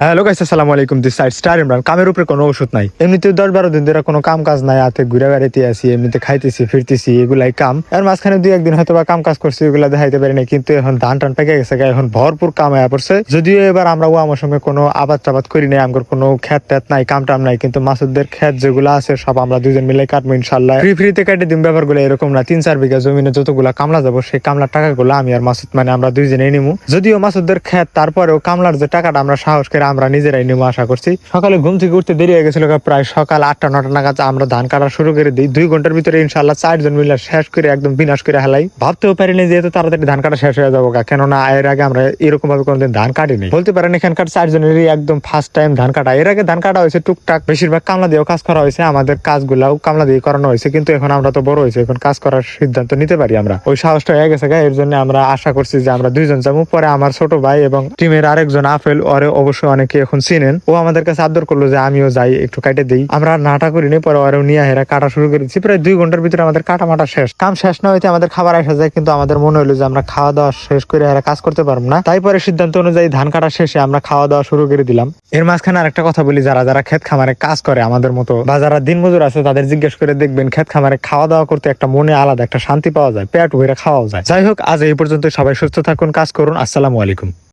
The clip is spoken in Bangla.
হ্যালো গাইস আসসালামু আলাইকুম দিস সাইড স্টার ইমরান কামের উপরে কোনো ওষুধ নাই এমনিতে দশ বারো দিন ধরে কোনো কাম কাজ নাই হাতে ঘুরে বেড়াইতে আসি এমনিতে খাইতেছি ফিরতেছি এগুলাই কাম এর মাঝখানে দুই একদিন হয়তো বা কাম কাজ করছি এগুলা দেখাইতে পারি না কিন্তু এখন ধান টান পেকে গেছে এখন ভরপুর কাম হয়ে পড়ছে। যদিও এবার আমরা ও আমার সঙ্গে কোনো আবাদ টাবাদ করি নাই আমার কোনো খ্যাত ট্যাত নাই, কাম টাম নাই, কিন্তু মাসুদদের খ্যাত যেগুলো আছে, সব আমরা দুজন মিলে কাটবো ইনশাল্লাহ ফ্রি ফ্রিতে কাটে দিন ব্যাপারগুলো এরকম না। তিন চার বিঘা জমিনে যতগুলা কামলা যাব, সেই কামলার টাকাগুলো আমি আর মাসুদ মানে আমরা দুইজনেই নিমু। যদিও মাসুদদের খ্যাত তারপরেও কামলার যে টাকাটা আমরা সাহস করে আমরা নিজেরাই নিমু আশা করছি। সকালে ঘুম থেকে উঠতে দেরি হয়ে গেছিল প্রায় সকাল আটটা, নটা নাগাদ আমরা ধান কাটা শুরু করে দিই। দুই ঘণ্টার ভিতরে ইনশাল্লাহ চারজন মিলে শেষ করে একদম বিনাশ করে হেলাই। ভাবতেও পারিনি যে তাড়াতাড়ি ধান কাটা শেষ হয়ে যাব কেননা এর আগে আমরা এরকম ভাবে কোনোদিন ধান কাটিনি। বলতে পারেন এখানকার চারজনেরই একদম ফার্স্ট টাইম ধান কাটা। এর আগে ধান কাটা হয়েছে টুকটাক, বেশিরভাগ কামলা দিয়েও কাজ করা হয়েছে, আমাদের কাজগুলাও কামলা দিয়ে করানো হয়েছে, কিন্তু এখন আমরা তো বড় হয়েছে, এখন কাজ করার সিদ্ধান্ত নিতে পারি আমরা। ওই সাহসটা হয়ে গেছে এর জন্য আমরা আশা করছি যে আমরা দুইজন যাব। পরে আমার ছোট ভাই এবং টিমের আরেকজন, আফেল, ওরে অবশ্যই অনেকে এখন চিনেন। ও আমাদের কাছে আদর করল যে, আমিও যাই, একটু কাটে দিই। আমরা নাটা করিনি পরে ওরেও নিয়ে হেরা কাটা শুরু করেছি প্রায় দুই ঘণ্টার ভিতরে আমাদের কাটা মাটা শেষ। কাম শেষ না হইতে আমাদের খাবার আসা যায়, কিন্তু আমাদের মনে হলো যে, আমরা খাওয়া দাওয়া শেষ করে হেরা কাজ করতে পারব না। তাই পরে সিদ্ধান্ত অনুযায়ী ধান কাটা শেষে আমরা খাওয়া দাওয়া শুরু করে দিলাম। এর মাঝখানে আরেকটা কথা বলি, যারা যারা ক্ষেত খামারে কাজ করে আমাদের মতো, বা যারা দিনমজুর আছে, তাদের জিজ্ঞেস করে দেখবেন ক্ষেত খামারে খাওয়া দাওয়া করতে একটা মনে আলাদা, একটা শান্তি পাওয়া যায়, পেট ভরে খাওয়া যায়। যাই হোক, আজ এই পর্যন্ত সবাই সুস্থ থাকুন, কাজ করুন। আসসালামু আলাইকুম।